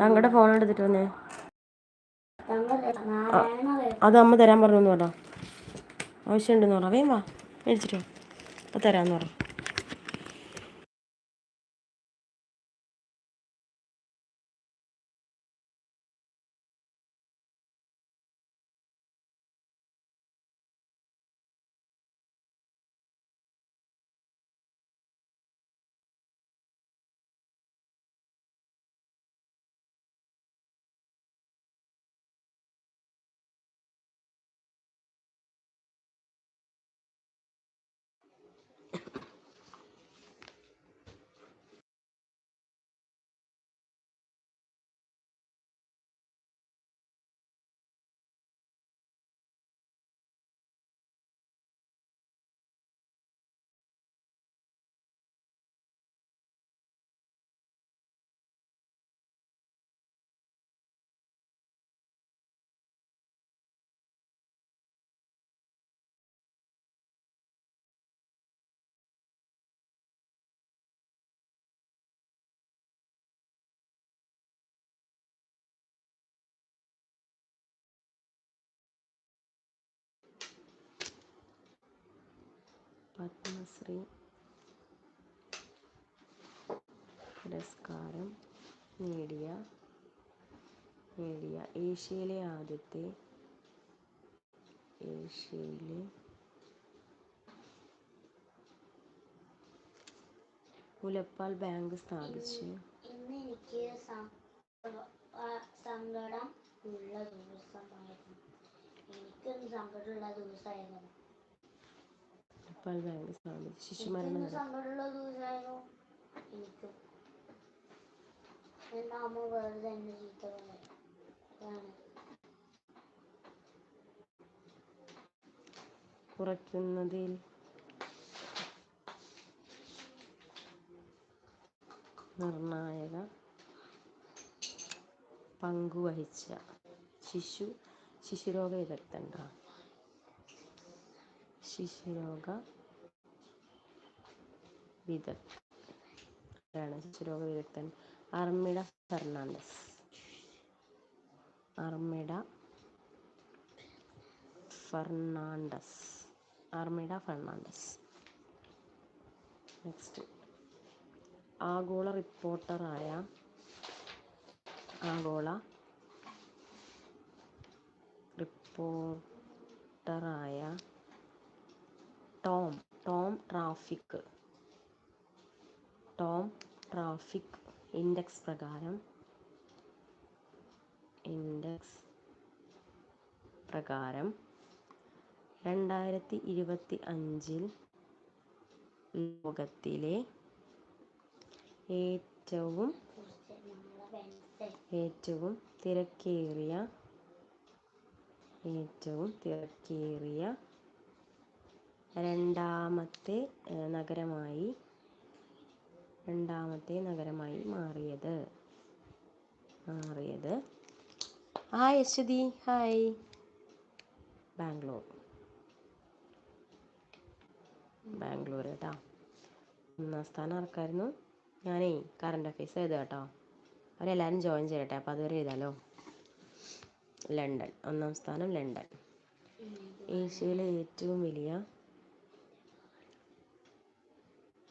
തങ്ങളുടെ ഫോൺ എടുത്തിട്ട് വന്നേ? അത് അമ്മ തരാൻ പറഞ്ഞു? എന്ന് പറ ആവശ്യമുണ്ടെന്ന് പറ. വേം വാ മേടിച്ചിട്ടോ അപ്പം തരാമെന്ന് പറ. പത്മശ്രീ പുരസ്കാരം നേടിയ നേടിയ ഏഷ്യയിലെ ആദ്യത്തെ ഏഷ്യയിലെ മുലപ്പാൽ ബാങ്ക് സ്ഥാപിച്ച് ഇന്ന് എനിക്ക് സങ്കടം ഉള്ള ദിവസമായിരുന്നു. എനിക്കൊന്ന് സങ്കടമുള്ള ദിവസമായിരുന്നു. ചീത്ത സ്വാമി ശിശുമരണം കുറയ്ക്കുന്നതിൽ നിർണായക പങ്കുവഹിച്ച ശിശു ശിശുരോഗ വിദഗ്ധൻ ശിശുരോഗ വിദഗ്ധൻ ആരാണ് ശിശുരോഗ വിദഗ്ധൻ അർമിഡ ഫെർണാണ്ടസ്. അർമിഡ ഫെർണാണ്ടസ്. അർമിഡ ഫെർണാണ്ടസ്. നെക്സ്റ്റ് ആഗോള റിപ്പോർട്ടറായ ആഗോള റിപ്പോർട്ടറായ Tom Tom traffic Tom traffic index പ്രകാരം ഇൻഡെക്സ് പ്രകാരം രണ്ടായിരത്തി ഇരുപത്തി അഞ്ചിൽ ലോകത്തിലെ ഏറ്റവും ഏറ്റവും തിരക്കേറിയ ഏറ്റവും തിരക്കേറിയ രണ്ടാമത്തെ നഗരമായി രണ്ടാമത്തെ നഗരമായി മാറിയത്. മാറിയത്. Hi Aswathy hi Bangalore. Bangalore കേട്ടോ. ഒന്നാം സ്ഥാനം ആർക്കായിരുന്നു? ഞാനേ കറണ്ട് അഫയേഴ്സ് എഴുതാം കേട്ടോ. അവരെല്ലാവരും ജോയിൻ ചെയ്യട്ടെ അപ്പോൾ അതുവരെ എഴുതാലോ. ലണ്ടൻ. ഒന്നാം സ്ഥാനം ലണ്ടൻ. ഏഷ്യയിലെ ഏറ്റവും വലിയ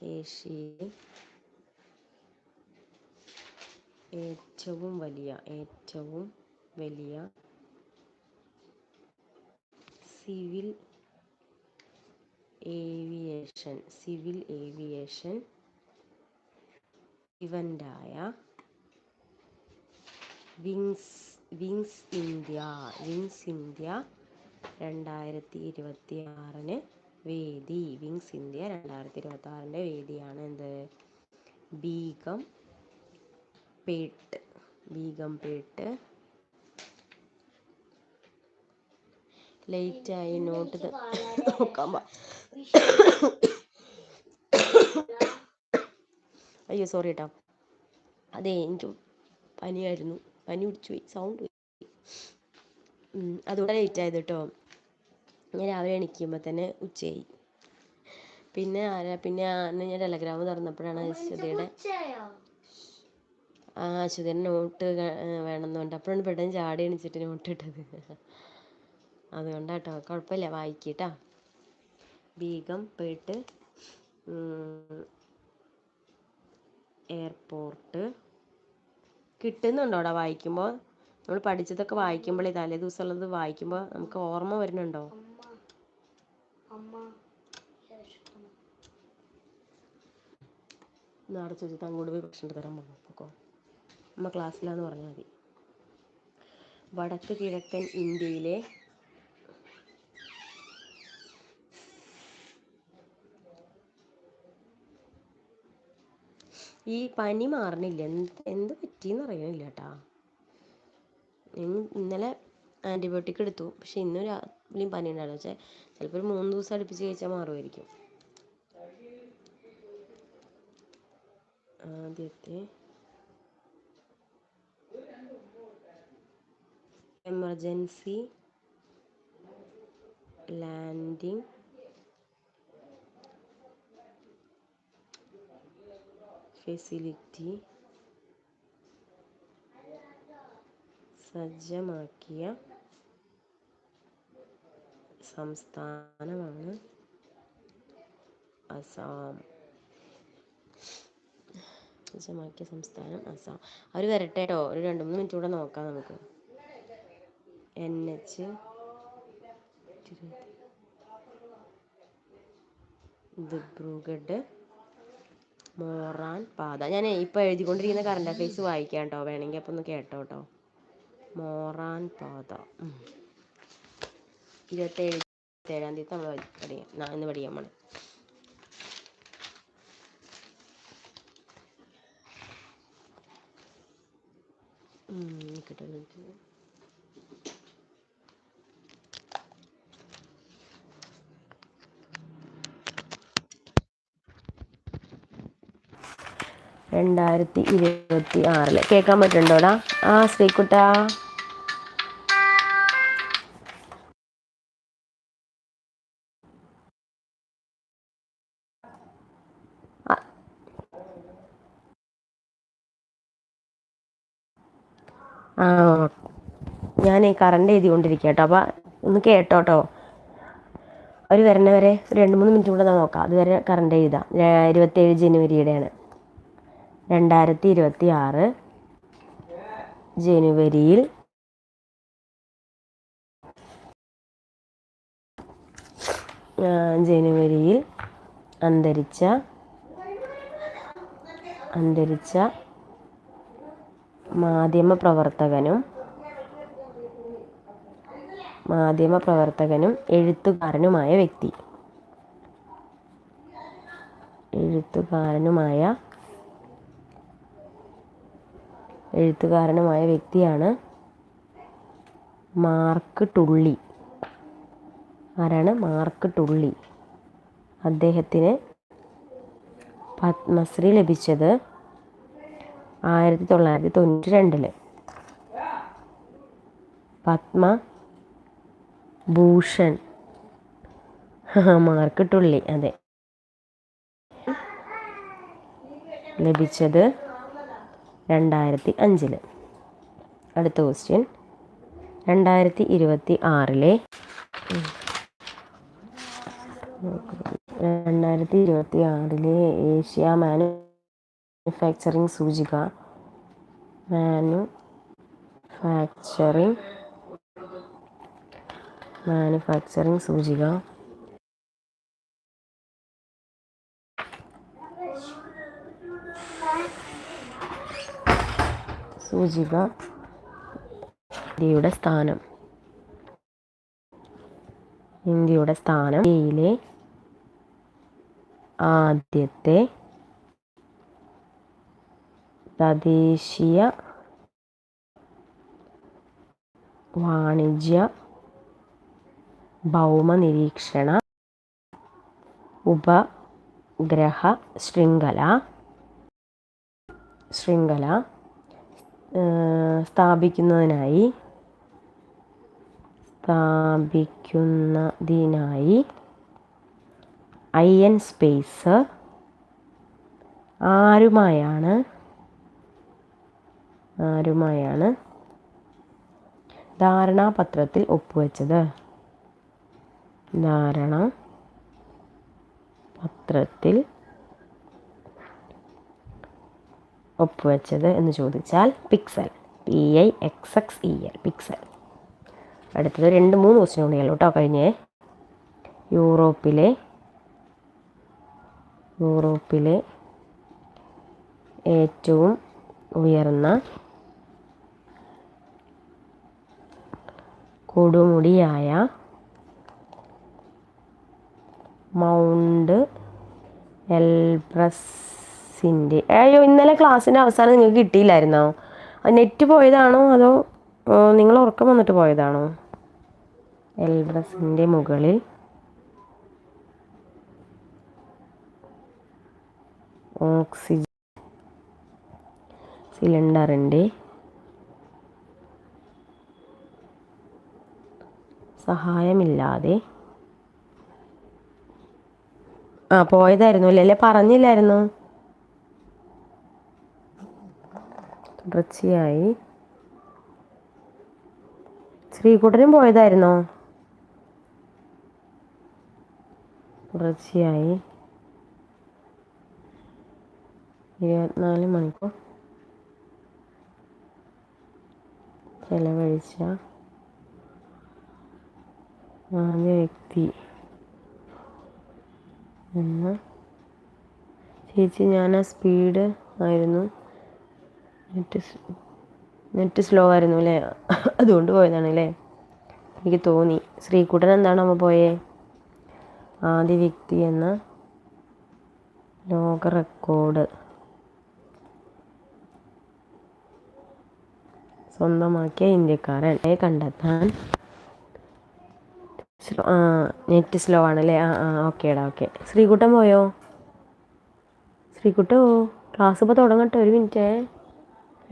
ഏഷ്യയിലെ ഏറ്റവും വലിയ ഏറ്റവും വലിയ civil aviation civil aviation ഇവന്റായ wings wings India wings India രണ്ടായിരത്തി ഇരുപത്തി ആറിന് വേദി. വിങ്സ് ഇന്ത്യ രണ്ടായിരത്തി ഇരുപത്തി ആറിന്റെ വേദിയാണ് എന്ത്? ബീഗം പേട്ട് പേട്ട്. ആയി നോട്ട് നോക്കാൻ അയ്യോ സോറി കേട്ടോ അതെ എനിക്ക് പനിയായിരുന്നു. പനി പിടിച്ചു പോയി സൗണ്ട് പോയി. ഉം, അതുകൊണ്ട് ലേറ്റ് ആയത് കേട്ടോ ഞാൻ രാവിലെ എണീക്കുമ്പോൾ തന്നെ ഉച്ചയായി. പിന്നെ ആരാ പിന്നെ ഞാൻ ടെലഗ്രാം തുറന്നപ്പോഴാണ് ഉച്ചയായോ? ആ അശ്വതിന് നോട്ട് വേണമെന്ന് പറഞ്ഞിട്ട് അപ്പോഴാണ് പെട്ടെന്ന് ചാടി എണിച്ചിട്ട് നോട്ട് ഇട്ടത്. അതുകൊണ്ടാട്ടോ കുഴപ്പമില്ല. വായിക്കട്ടാ. ബീഗം പേട്ട് എയർപോർട്ട്. കിട്ടുന്നുണ്ടോടാ വായിക്കുമ്പോൾ നമ്മൾ പഠിച്ചതൊക്കെ വായിക്കുമ്പോഴേ തലേ ദിവസമുള്ളത് വായിക്കുമ്പോൾ നമുക്ക് ഓർമ്മ വരുന്നുണ്ടോ. നാളെ ചോദിച്ചിട്ട് അങ്ങോട്ട് പോയി ഭക്ഷണം തരാൻ പോകും അമ്മ ക്ലാസ്സിലാന്ന് പറഞ്ഞാൽ മതി. വടക്ക് കിഴക്കൻ ഇന്ത്യയിലെ ഈ പനി മാറണില്ല. എന്ത് എന്ത് പറ്റിയെന്ന് അറിയണില്ല കേട്ടാ ഇന്നലെ ആന്റിബയോട്ടിക് എടുത്തു. പക്ഷെ ഇന്നും രാവിലെയും പനി ഉണ്ടായിരുന്നു. പക്ഷേ ചിലപ്പോൾ ഒരു മൂന്ന് ദിവസം അടുപ്പിച്ച് കഴിച്ചാൽ മാറുമായിരിക്കും ആദ്യത്തെ എമർജൻസി ലാൻഡിംഗ് ഫെസിലിറ്റി സജ്ജമാക്കിയ സംസ്ഥാനമാണ് അസാം. സജ്ജമാക്കിയ സംസ്ഥാനം അസാം. അവർ വരട്ടെ കേട്ടോ ഒരു രണ്ട് മൂന്ന് മിനിറ്റ് കൂടെ നോക്കാം നമുക്ക്. എൻ എച്ച് ദിബ്രുഗഡ് മോറാൻ പാത. ഞാൻ ഇപ്പോൾ എഴുതിക്കൊണ്ടിരിക്കുന്ന കറണ്ട് അഫയേഴ്സ് വായിക്കാം കേട്ടോ. വേണമെങ്കിൽ അപ്പോൾ ഒന്ന് കേട്ടോ കേട്ടോ. മോറാൻ പാത. ഇരുപത്തേഴ് ഇരുപത്തേഴാം തീയതി നമ്മൾ പഠിക്കാം. ഇന്ന് പഠിക്കാം നമ്മൾ കിട്ടും. രണ്ടായിരത്തി ഇരുപത്തി ആറിൽ കേൾക്കാൻ പറ്റുന്നുണ്ടോടാ? ആ ശ്രീകുട്ടാ. ആ. ഞാൻ കറണ്ട് എഴുതിക്കൊണ്ടിരിക്കുക കേട്ടോ അപ്പോൾ ഒന്ന് കേട്ടോട്ടോ. അവർ വരണവരെ രണ്ട് മൂന്ന് മിനിറ്റ് കൂടെ നോക്കാം. അതുവരെ കറണ്ട് എഴുതാം. ഇരുപത്തേഴ് ജനുവരിയുടെയാണ്. രണ്ടായിരത്തി ഇരുപത്തി ആറ് ജനുവരിയിൽ ജനുവരിയിൽ അന്തരിച്ച അന്തരിച്ച മാധ്യമ മാധ്യമപ്രവർത്തകനും മാധ്യമപ്രവർത്തകനും എഴുത്തുകാരനുമായ വ്യക്തി. എഴുത്തുകാരനുമായ എഴുത്തുകാരനുമായ വ്യക്തിയാണ് മാർക്ക് ടുള്ളി. ആരാണ്? Mark Tully. അദ്ദേഹത്തിന് പത്മശ്രീ ലഭിച്ചത് ആയിരത്തി തൊള്ളായിരത്തി തൊണ്ണൂറ്റി രണ്ടിൽ പത്മ ഭൂഷൺ മാർക്ക് ടുള്ളി അതെ. ലഭിച്ചത് രണ്ടായിരത്തി അഞ്ചിൽ അടുത്ത ക്വസ്റ്റ്യൻ രണ്ടായിരത്തി ഇരുപത്തി ആറിലെ രണ്ടായിരത്തി ഇരുപത്തി ആറിലെ ഏഷ്യ മാനുഫാക്ചറിംഗ് സൂചിക. മാനുഫാക്ചറിംഗ് മാനുഫാക്ചറിംഗ് സൂചിക. സൂചിക ഇന്ത്യയുടെ സ്ഥാനം. ഇന്ത്യയുടെ സ്ഥാനം ഇന്ത്യയിലെ ആദ്യത്തെ തദ്ദേശീയ വാണിജ്യ ഭൗമ നിരീക്ഷണ ഉപഗ്രഹ ശൃംഖല ശൃംഖല സ്ഥാപിക്കുന്നതിനായി സ്ഥാപിക്കുന്നതിനായി എൻ സ്പേസ് ആരുമായാണ് ആരുമായാണ് ധാരണാപത്രത്തിൽ ഒപ്പുവെച്ചത്? ധാരണ പത്രത്തിൽ ഒപ്പുവെച്ചത് എന്ന് ചോദിച്ചാൽ pixel P I X X E L pixel അടുത്തത് രണ്ട് മൂന്ന് ക്വസ്റ്റ്യൻ കൂടിയല്ലോ കേട്ടോ കഴിഞ്ഞേ. യൂറോപ്പിലെ യൂറോപ്പിലെ ഏറ്റവും ഉയർന്ന കൊടുമുടിയായ മൗണ്ട് എൽബ്രസിന്റെ അയ്യോ ഇന്നലെ ക്ലാസ്സിന്റെ അവസാനം നിങ്ങൾക്ക് കിട്ടിയില്ലായിരുന്നോ? നെറ്റ് പോയതാണോ അതോ നിങ്ങൾ ഉറക്കം വന്നിട്ട് പോയതാണോ? എൽബ്രസിന്റെ മുകളിൽ. ഓക്സിജൻ സിലിണ്ടറിന്റെ സഹായമില്ലാതെ. ആ പോയതായിരുന്നു? അല്ലേ അല്ലേ പറഞ്ഞില്ലായിരുന്നു? തുടർച്ചയായി ശ്രീകുട്ടനും പോയതായിരുന്നോ? തുടർച്ചയായി ഇരുപത്തിനാല് മണിക്കൂർ ചെലവഴിച്ച ആദ്യ വ്യക്തി എന്ന. ചേച്ചി ഞാൻ ആ സ്പീഡ് ആയിരുന്നു നെറ്റ് നെറ്റ് സ്ലോ ആയിരുന്നു അല്ലേ അതുകൊണ്ട് പോയതാണ് അല്ലേ എനിക്ക് തോന്നി. ശ്രീകുട്ടൻ എന്താണ് അമ്മ പോയേ? ആദ്യ വ്യക്തി എന്ന ലോക റെക്കോർഡ് സ്വന്തമാക്കിയ ഇന്ത്യക്കാരൻ. കണ്ടെത്താൻ സ്ലോ ആ നെറ്റ് സ്ലോ ആണല്ലേ ആ ആ ഓക്കേടാ ഓക്കെ ശ്രീകുട്ടൻ പോയോ? ശ്രീകുട്ടോ ക്ലാസ് ഇപ്പോൾ തുടങ്ങട്ടെ ഒരു മിനിറ്റേ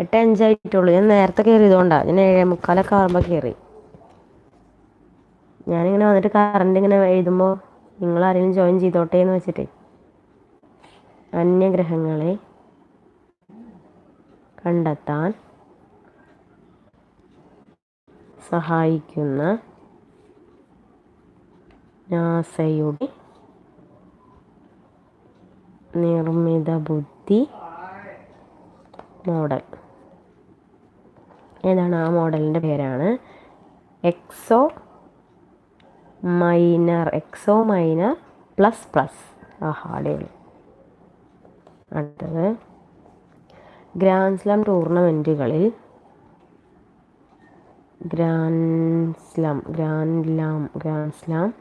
എട്ട് അഞ്ചായിട്ടുള്ളൂ ഞാൻ നേരത്തെ കയറിയതുകൊണ്ടാണ് ഞാൻ ഏഴേ മുക്കാലൊക്കെ ആകുമ്പോൾ കയറി. ഞാനിങ്ങനെ വന്നിട്ട് കറണ്ട് ഇങ്ങനെ എഴുതുമ്പോൾ നിങ്ങൾ ആരെങ്കിലും ജോയിൻ ചെയ്തോട്ടെ എന്ന് വെച്ചിട്ടേ. അന്യഗ്രഹങ്ങളെ കണ്ടെത്താൻ സഹായിക്കുന്ന നാസയുടെ നിർമ്മിത ബുദ്ധി മോഡൽ. ഏതാണ്? ആ മോഡലിന്റെ പേരാണ്. Exo minor exo minor plus plus. ആഹാ അടിപൊളി. അടുത്തത്. Grand slam ടൂർണമെന്റുകളിൽ grand grand slam grand slam.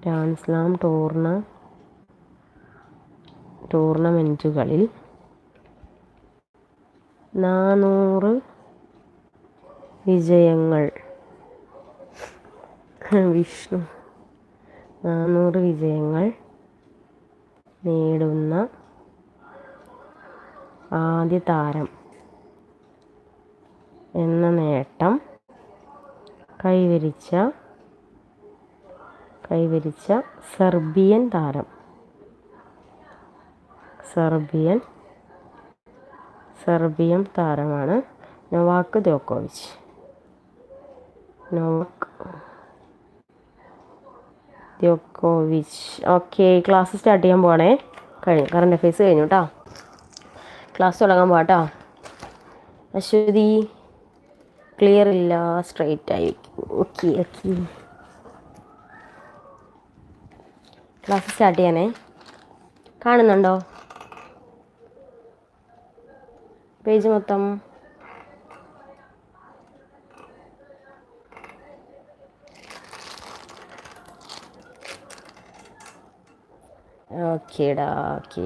Grand slam ടൂർണ ടൂർണമെന്റുകളിൽ നാനൂറ് വിജയങ്ങൾ. വിഷ്ണു നാനൂറ് വിജയങ്ങൾ നേടുന്ന ആദ്യ താരം എന്ന നേട്ടം കൈവരിച്ച കൈവരിച്ച സെർബിയൻ താരം. സെർബിയൻ സെർബിയൻ താരമാണ് Novak ദ്യോക്കോവിച്ച് Novak ദ്യോക്കോവിച്ച് okay class start ചെയ്യാൻ പോകണേ കഴിഞ്ഞു. കറണ്ട് അഫയേഴ്സ് കഴിഞ്ഞു കേട്ടോ ക്ലാസ് തുടങ്ങാൻ പോകട്ടോ അശ്വതി ക്ലിയർ ഇല്ല സ്ട്രൈറ്റ് ആയി. Okay okay. ക്ലാസ് സ്റ്റാർട്ട് ചെയ്യാനേ. കാണുന്നുണ്ടോ? പേജ് മൊത്തം. ഓക്കേടാ ഓക്കെ.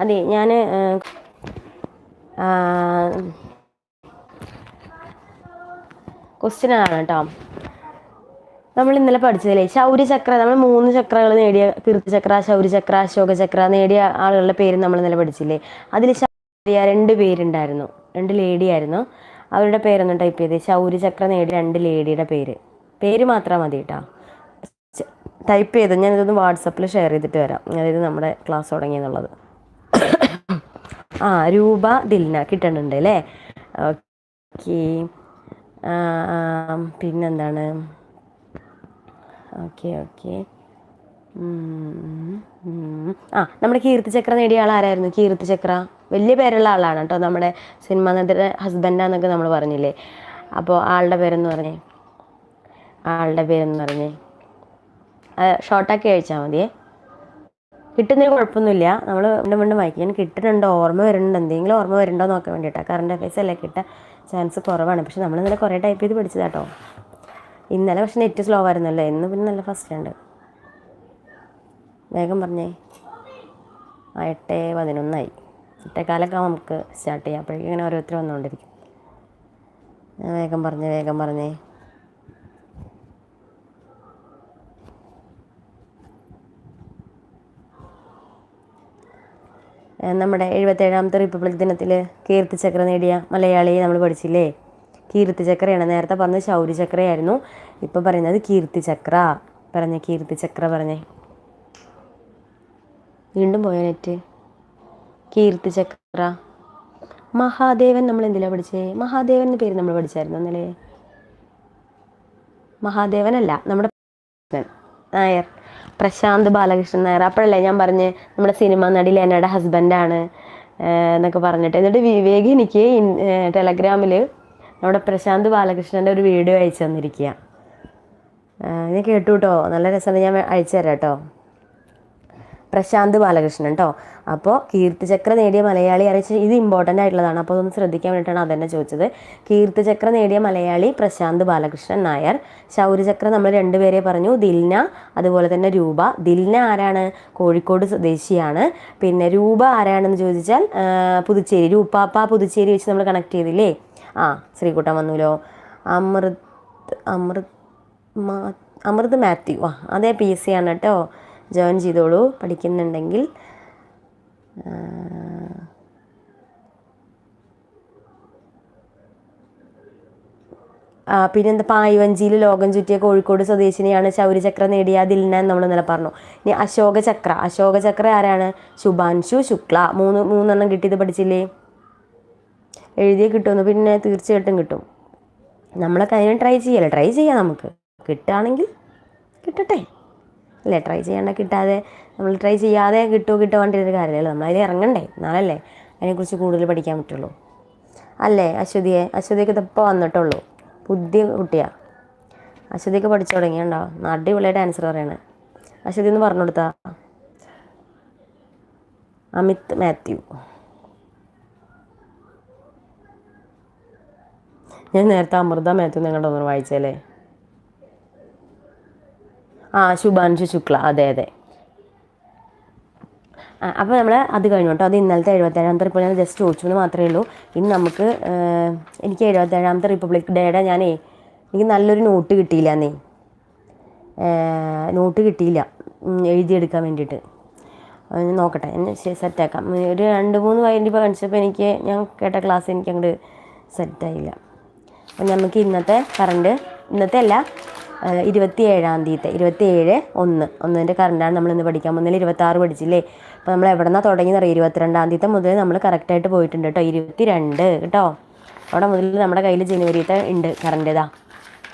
അതെ ഞാൻ ക്വസ്റ്റ്യൻ ആണ് കേട്ടോ. നമ്മൾ ഇന്നലെ പഠിച്ചതില്ലേ ശൗര്യചക്ര നമ്മൾ മൂന്ന് ചക്രകൾ നേടിയ കീർത്തിചക്ര ശൗര്യചക്ര അശോകചക്ര നേടിയ ആളുകളുടെ പേര് നമ്മൾ ഇന്നലെ പഠിച്ചില്ലേ? അതിൽ രണ്ട് പേരുണ്ടായിരുന്നു. രണ്ട് ലേഡി ആയിരുന്നു. അവരുടെ പേരൊന്നും ടൈപ്പ് ചെയ്ത്. ശൗര്യചക്ര നേടി രണ്ട് ലേഡിയുടെ പേര്. പേര് മാത്രം മതി കേട്ടോ ടൈപ്പ് ചെയ്ത് ഞാൻ ഇതൊന്ന് വാട്സപ്പിൽ ഷെയർ ചെയ്തിട്ട് വരാം. അതായത് നമ്മുടെ ക്ലാസ് തുടങ്ങി എന്നുള്ളത് ആ രൂപ ദിൽന കിട്ടണുണ്ട് അല്ലേ ഓക്കെ. പിന്നെന്താണ്? Okay okay. ആ നമ്മുടെ കീർത്തി ചക്ര നേടിയ ആൾ ആരായിരുന്നു കീർത്തി ചക്ര. വലിയ പേരുള്ള ആളാണ് കേട്ടോ നമ്മുടെ സിനിമ നദിയുടെ ഹസ്ബൻഡാന്നൊക്കെ നമ്മൾ പറഞ്ഞില്ലേ? അപ്പോൾ ആളുടെ പേരെന്ന് പറഞ്ഞേ. ആളുടെ പേരെന്ന് പറഞ്ഞേ. ഷോർട്ടാക്കി അയച്ചാൽ മതിയേ കിട്ടുന്നതിന് കുഴപ്പമൊന്നുമില്ല. നമ്മൾ വീണ്ടും വീണ്ടും വായിക്കും. ഞാൻ കിട്ടുന്നുണ്ടോ? ഓർമ്മ വരുന്നുണ്ട്. എന്തെങ്കിലും ഓർമ്മ വരുന്നുണ്ടോ നോക്കാൻ വേണ്ടിയിട്ടാണ് കറണ്ട് അഫയേഴ്സ് അല്ലേ കിട്ടാൻ ചാൻസ് കുറവാണ്. പക്ഷെ നമ്മൾ ഇന്നലെ കുറേ ടൈപ്പ് ചെയ്ത് പഠിച്ചതാട്ടോ ഇന്നലെ പക്ഷെ നെറ്റ് സ്ലോ ആയിരുന്നല്ലോ. ഇന്ന് പിന്നെ നല്ല ഫസ്റ്റ് ഉണ്ട് വേഗം പറഞ്ഞേ. ആ എട്ട് പതിനൊന്നായി എട്ടേക്കാലൊക്കെ നമുക്ക് സ്റ്റാർട്ട് ചെയ്യാം. അപ്പോഴേക്കും ഇങ്ങനെ ഓരോരുത്തർ വന്നുകൊണ്ടിരിക്കും വേഗം പറഞ്ഞേ വേഗം പറഞ്ഞേ. നമ്മുടെ എഴുപത്തേഴാമത്തെ റിപ്പബ്ലിക് ദിനത്തിൽ കീർത്തി ചക്ര നേടിയ മലയാളിയെ നമ്മൾ പഠിച്ചില്ലേ? കീർത്തി ചക്രയാണ്. നേരത്തെ പറഞ്ഞത് ശൗര്യ ചക്രയായിരുന്നു. ഇപ്പം പറയുന്നത് കീർത്തി ചക്ര. പറഞ്ഞേ കീർത്തി ചക്ര പറഞ്ഞേ. വീണ്ടും പോയ നെറ്റ് കീർത്തി ചക്ര. മഹാദേവൻ നമ്മൾ എന്തിലാ പഠിച്ചേ? മഹാദേവൻ എന്ന പേര് നമ്മൾ പഠിച്ചായിരുന്നു അന്നലെ മഹാദേവനല്ല നമ്മുടെ നായർ. പ്രശാന്ത് ബാലകൃഷ്ണൻ നായർ. അപ്പോഴല്ലേ ഞാൻ പറഞ്ഞ് നമ്മുടെ സിനിമ നടി ലേനയുടെ ഹസ്ബൻഡാണ് എന്നൊക്കെ പറഞ്ഞിട്ട്. എന്നിട്ട് വിവേക് എനിക്ക് ടെലഗ്രാമിൽ നമ്മുടെ പ്രശാന്ത് ബാലകൃഷ്ണന്റെ ഒരു വീഡിയോ അയച്ചു തന്നിരിക്കുക ഞാൻ കേട്ടു കേട്ടോ നല്ല രസമാണ് ഞാൻ അയച്ചു തരാം കേട്ടോ പ്രശാന്ത് ബാലകൃഷ്ണൻ കേട്ടോ അപ്പോൾ കീർത്തിചക്ര നേടിയ മലയാളി അറിയിച്ച ഇത് ഇമ്പോർട്ടന്റ് ആയിട്ടുള്ളതാണ്. അപ്പോൾ അതൊന്ന് ശ്രദ്ധിക്കാൻ വേണ്ടിയിട്ടാണ് അതന്നെ ചോദിച്ചത്. കീർത്തിചക്ര നേടിയ മലയാളി പ്രശാന്ത് ബാലകൃഷ്ണൻ നായർ. ശൗര്യചക്ര നമ്മൾ രണ്ടുപേരെ പറഞ്ഞു. ദിൽന അതുപോലെ തന്നെ രൂപ. ദിൽന ആരാണ്? കോഴിക്കോട് സ്വദേശിയാണ്. പിന്നെ രൂപ ആരാണെന്ന് ചോദിച്ചാൽ പുതുച്ചേരി. രൂപാപ്പ പുതുച്ചേരി വെച്ച് നമ്മൾ കണക്ട് ചെയ്തില്ലേ? ആ ശ്രീകുട്ടൻ വന്നുല്ലോ അമൃത് അമൃത് മാ അമൃത് മാത്യു. ആ അതേ പി എസ് സി ആണ് കേട്ടോ ജോയിൻ ചെയ്തോളൂ. പഠിക്കുന്നുണ്ടെങ്കിൽ പിന്നെന്താ പായ്വഞ്ചിയിൽ ലോകം ചുറ്റിയ കോഴിക്കോട് സ്വദേശിനിയാണ് ശൗര്യചക്ര നേടിയ ദിൽന എന്ന് നമ്മൾ ഇന്നലെ പറഞ്ഞു. ഇനി അശോക ചക്ര. അശോക ചക്ര ആരാണ്? ശുഭാൻഷു ശുക്ല. മൂന്ന് മൂന്നെണ്ണം കിട്ടിയത് പഠിച്ചില്ലേ? എഴുതിയേ കിട്ടുമെന്ന് പിന്നെ തീർച്ചയായിട്ടും കിട്ടും. നമ്മളൊക്കെ അതിന് ട്രൈ ചെയ്യല്ലേ? ട്രൈ ചെയ്യാം നമുക്ക്. കിട്ടുകയാണെങ്കിൽ കിട്ടട്ടെ. അല്ലേ? ട്രൈ ചെയ്യേണ്ട കിട്ടാതെ നമ്മൾ ട്രൈ ചെയ്യാതെ കിട്ടുമോ കിട്ടുമോ കണ്ടിരുന്ന കാര്യമല്ലോ നമ്മൾ അതിൽ ഇറങ്ങണ്ടേ? നാളല്ലേ? അതിനെക്കുറിച്ച് കൂടുതൽ പഠിക്കാൻ പറ്റുള്ളൂ. അല്ലേ അശ്വതിയെ? അശ്വതിയൊക്കെ ഇതിപ്പോൾ വന്നിട്ടുള്ളൂ. ബുദ്ധി കുട്ടിയാണ് അശ്വതിയൊക്കെ പഠിച്ചു തുടങ്ങിയുണ്ടോ അടിപൊളിയായിട്ട് ആൻസർ പറയണേ. അശ്വതി ഒന്ന് പറഞ്ഞു കൊടുത്താ. അമിത് മാത്യു. ഞാൻ നേരത്തെ അമൃത മാത്യു നിങ്ങളുടെ ഒന്ന് വായിച്ചല്ലേ ആ ശുഭാൻഷു ശുക്ല. അതെ അതെ. അപ്പോൾ നമ്മൾ അത് കഴിഞ്ഞു കേട്ടോ. അത് ഇന്നലത്തെ എഴുപത്തേഴാമത്തെ റിപ്പബ്ലിക് ഞാൻ ജസ്റ്റ് ചോദിച്ചു എന്ന് മാത്രമേ ഉള്ളൂ. ഇനി നമുക്ക് എനിക്ക് എഴുപത്തേഴാമത്തെ റിപ്പബ്ലിക് ഡേയുടെ ഞാനേ എനിക്ക് നല്ലൊരു നോട്ട് കിട്ടിയില്ല എന്നേ നോട്ട് കിട്ടിയില്ല. എഴുതിയെടുക്കാൻ വേണ്ടിയിട്ട്. നോക്കട്ടെ. എന്നെ സെറ്റാക്കാം. ഒരു രണ്ട് മൂന്ന് വൈകിട്ട് ഇപ്പോൾ കാണിച്ചപ്പോൾ എനിക്ക് ഞാൻ കേട്ട ക്ലാസ് എനിക്ക് അങ്ങോട്ട് സെറ്റായില്ല. അപ്പം നമുക്ക് ഇന്നത്തെ കറണ്ട് ഇന്നത്തെ അല്ല ഇരുപത്തി ഏഴാം തീയതി ഇരുപത്തി ഏഴ് ഒന്ന്. ഒന്നിന്റെ കറണ്ടാണ് നമ്മൾ ഇന്ന് പഠിക്കാൻ പോകുന്നതിൽ ഇരുപത്താറ് പഠിച്ചില്ലേ? അപ്പോൾ നമ്മൾ എവിടെ നിന്നാണ് തുടങ്ങിയെന്ന് അറിയാം? ഇരുപത്തിരണ്ടാം തീയതി മുതൽ നമ്മൾ കറക്റ്റായിട്ട് പോയിട്ടുണ്ട് കേട്ടോ. ഇരുപത്തി രണ്ട് കേട്ടോ. അവിടെ മുതൽ നമ്മുടെ കയ്യിൽ ജനുവരിത്തെ ഉണ്ട് കറണ്ട് ഇതാ.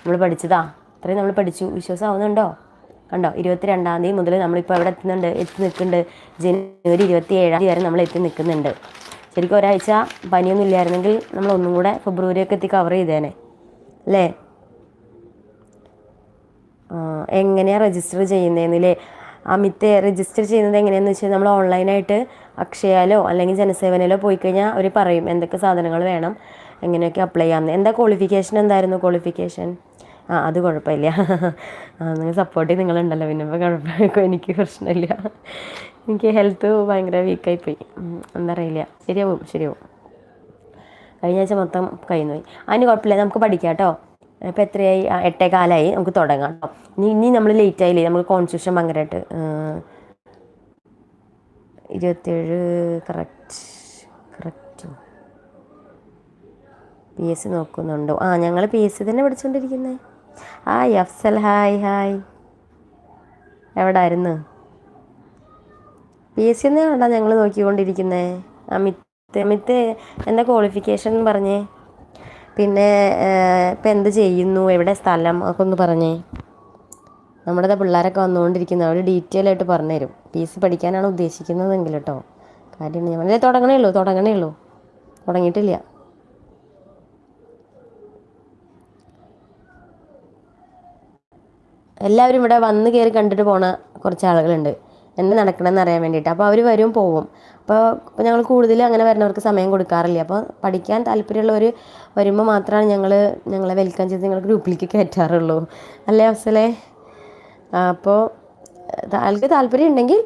നമ്മൾ പഠിച്ചതാ. അത്രയും നമ്മൾ പഠിച്ചു. വിശ്വാസമാവുന്നുണ്ടോ? കണ്ടോ? ഇരുപത്തി രണ്ടാം തീയതി മുതൽ നമ്മളിപ്പോൾ എവിടെ എത്തുന്നുണ്ട്? എത്തി നിൽക്കുന്നുണ്ട്. ജനുവരി ഇരുപത്തി ഏഴാം തീയതി വരെ നമ്മൾ എത്തി നിൽക്കുന്നുണ്ട്. ശരിക്കും ഒരാഴ്ച പനിയൊന്നും ഇല്ലായിരുന്നെങ്കിൽ നമ്മൾ ഒന്നും കൂടെ ഫെബ്രുവരിയൊക്കെ എത്തി കവർ ചെയ്തേനെ. അല്ലേ? എങ്ങനെയാണ് രജിസ്റ്റർ ചെയ്യുന്നതെന്നില്ലേ അമിത്തെ രജിസ്റ്റർ ചെയ്യുന്നത് എങ്ങനെയാണെന്ന് വെച്ചാൽ നമ്മൾ ഓൺലൈനായിട്ട് അക്ഷയാലോ അല്ലെങ്കിൽ ജനസേവനയിലോ പോയി കഴിഞ്ഞാൽ അവർ പറയും എന്തൊക്കെ സാധനങ്ങൾ വേണം എങ്ങനെയൊക്കെ അപ്ലൈ ചെയ്യാമെന്ന് എന്താ ക്വാളിഫിക്കേഷൻ എന്തായിരുന്നു ക്വാളിഫിക്കേഷൻ ആ അത് കുഴപ്പമില്ല. നിങ്ങൾ സപ്പോർട്ട് ചെയ്ത് നിങ്ങളുണ്ടല്ലോ പിന്നെ ഇപ്പോൾ കുഴപ്പമില്ല. എനിക്ക് പ്രശ്നമില്ല. എനിക്ക് ഹെൽത്ത് ഭയങ്കര വീക്കായിപ്പോയി എന്താ അറിയില്ല. ശരിയാവും ശരിയാവും. കഴിഞ്ഞ ആഴ്ച മൊത്തം കഴിഞ്ഞു പോയി. അതിന് കുഴപ്പമില്ല നമുക്ക് പഠിക്കാം കേട്ടോ ഇപ്പം എത്രയായി? എട്ടേ കാലമായി നമുക്ക് തുടങ്ങാം കേട്ടോ ഇനി ഇനി നമ്മൾ ലേറ്റ് ആയില്ലേ? നമുക്ക് കോൺസ്റ്റിറ്റ്യൂഷൻ ഭയങ്കരമായിട്ട് ഇരുപത്തേഴ് കറക്റ്റ് കറക്റ്റ് പി എസ് നോക്കുന്നുണ്ടോ? ആ ഞങ്ങൾ പി എസ് തന്നെ പഠിച്ചുകൊണ്ടിരിക്കുന്നത് ഹായ് അഫ്സൽ ഹായ് ഹായ് എവിടെ ആയിരുന്നു പി എസ് സി തന്നെയാണോ ഞങ്ങൾ നോക്കിക്കൊണ്ടിരിക്കുന്നത് അമിത് അമിത് എന്താ ക്വാളിഫിക്കേഷൻ പറഞ്ഞേ? പിന്നെ ഇപ്പം എന്ത് ചെയ്യുന്നു? എവിടെ സ്ഥലം? അതൊക്കെ ഒന്ന് പറഞ്ഞേ. നമ്മുടെ പിള്ളേരൊക്കെ വന്നുകൊണ്ടിരിക്കുന്നത് അവർ ഡീറ്റെയിൽ ആയിട്ട് പറഞ്ഞു തരും പി എസ് സി പഠിക്കാനാണ് ഉദ്ദേശിക്കുന്നതെങ്കിൽ കേട്ടോ. കാര്യം ഞാൻ അല്ലേ തുടങ്ങണേ ഉള്ളൂ തുടങ്ങണേ ഉള്ളൂ. തുടങ്ങിയിട്ടില്ല. എല്ലാവരും ഇവിടെ വന്ന് കയറി കണ്ടിട്ട് പോണ കുറച്ച് ആളുകളുണ്ട്. എന്താ നടക്കണമെന്ന് അറിയാൻ വേണ്ടിയിട്ട്. അപ്പോൾ അവർ വരും പോവും. അപ്പോൾ ഇപ്പോൾ ഞങ്ങൾ കൂടുതൽ അങ്ങനെ വരുന്നവർക്ക് സമയം കൊടുക്കാറില്ല. അപ്പോൾ പഠിക്കാൻ താല്പര്യമുള്ളവർ വരുമ്പോൾ മാത്രമാണ് ഞങ്ങൾ ഞങ്ങളെ വെൽക്കം ചെയ്ത് ഞങ്ങൾ ഗ്രൂപ്പിലേക്ക് കയറ്റാറുള്ളൂ. അല്ലേ അഫ്സലേ? അപ്പോൾ ആൾക്ക് താല്പര്യം ഉണ്ടെങ്കിൽ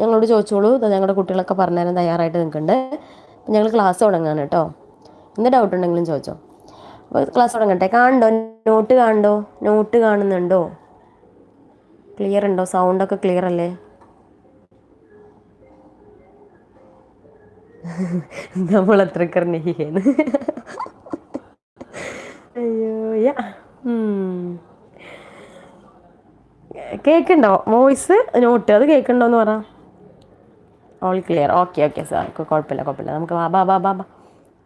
ഞങ്ങളോട് ചോദിച്ചോളൂ. ഞങ്ങളുടെ കുട്ടികളൊക്കെ പറഞ്ഞുതരാൻ തയ്യാറായിട്ട് നിൽക്കുന്നുണ്ട്. ഞങ്ങൾ ക്ലാസ് തുടങ്ങാണ് കേട്ടോ. എന്ത് ഡൗട്ട് ഉണ്ടെങ്കിലും ചോദിച്ചോ. അപ്പോൾ ക്ലാസ് തുടങ്ങട്ടെ. കാണണ്ടോ നോട്ട് കാണണ്ടോ നോട്ട് കാണുന്നുണ്ടോ? ക്ലിയർ ഉണ്ടോ? സൗണ്ടൊക്കെ ക്ലിയർ അല്ലേ? നമ്മൾ അത്ര കർണിക്കുന്നു അയ്യോ യാ ഉം. കേൾക്കുന്നുണ്ടോ വോയിസ് നോട്ട് അത് കേക്കണ്ടോ എന്ന് പറ all clear okay okay sir കുഴപ്പമില്ല കുഴപ്പമില്ല നമുക്ക് ബാ ബാ ബാ ബാ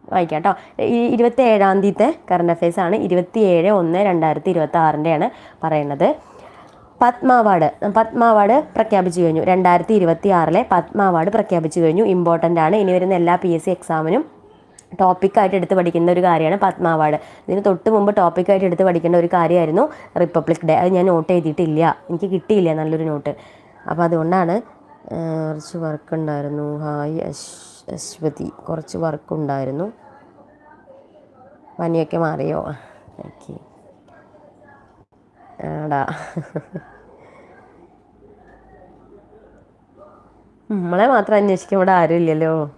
വായിക്കാം കേട്ടോ ഈ ഇരുപത്തി ഏഴാം തീയതിത്തെ കറണ്ട് അഫയേഴ്സ് ആണ്. ഇരുപത്തി ഏഴ് ഒന്ന് രണ്ടായിരത്തി ഇരുപത്തി ആറിന്റെയാണ് പറയുന്നത്. പത്മ അവാർഡ് പത്മ അവാർഡ് പ്രഖ്യാപിച്ചു കഴിഞ്ഞു. രണ്ടായിരത്തി ഇരുപത്തി ആറിലെ പത്മ അവാർഡ് പ്രഖ്യാപിച്ചു കഴിഞ്ഞു. ഇമ്പോർട്ടന്റ് ആണ്. ഇനി വരുന്ന എല്ലാ പി എസ് സി എക്സാമിനും ടോപ്പിക്കായിട്ട് എടുത്ത് പഠിക്കുന്ന ഒരു കാര്യമാണ് പത്മ അവാർഡ് ഇതിന് തൊട്ട് മുമ്പ് ടോപ്പിക്കായിട്ട് എടുത്ത് പഠിക്കേണ്ട ഒരു കാര്യമായിരുന്നു റിപ്പബ്ലിക് ഡേ അത് ഞാൻ നോട്ട് ചെയ്തിട്ടില്ല എനിക്ക് കിട്ടിയില്ല നല്ലൊരു നോട്ട് അപ്പോൾ അതുകൊണ്ടാണ് കുറച്ച് വർക്ക് ഉണ്ടായിരുന്നു. ഹായ് അശ് അശ്വതി. കുറച്ച് വർക്ക് ഉണ്ടായിരുന്നു. പനിയൊക്കെ മാറിയോ? ഓക്കെ ആടാ നമ്മളെ മാത്രം അന്വേഷിക്കാൻ ഇവിടെ ആരും ഇല്ലല്ലോ.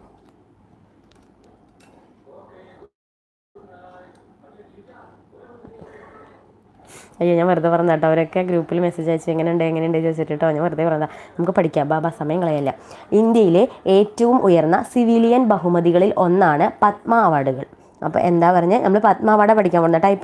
അയ്യോ ഞാൻ വെറുതെ പറഞ്ഞ കേട്ടോ. അവരൊക്കെ ഗ്രൂപ്പിൽ മെസ്സേജ് അയച്ചു എങ്ങനെയുണ്ട് എങ്ങനെയുണ്ട് ചോദിച്ചിട്ട് കേട്ടോ. ഞാൻ വെറുതെ പറഞ്ഞതാ. നമുക്ക് പഠിക്കാം. ബാബാ സമയം കളയല്ല. ഇന്ത്യയിലെ ഏറ്റവും ഉയർന്ന സിവിലിയൻ ബഹുമതികളിൽ ഒന്നാണ് പത്മ അവാർഡുകൾ. അപ്പോൾ എന്താ പറഞ്ഞത് നമ്മൾ പത്മ അവാർഡ് പഠിക്കാൻ പോകുന്നത് ടൈപ്പ്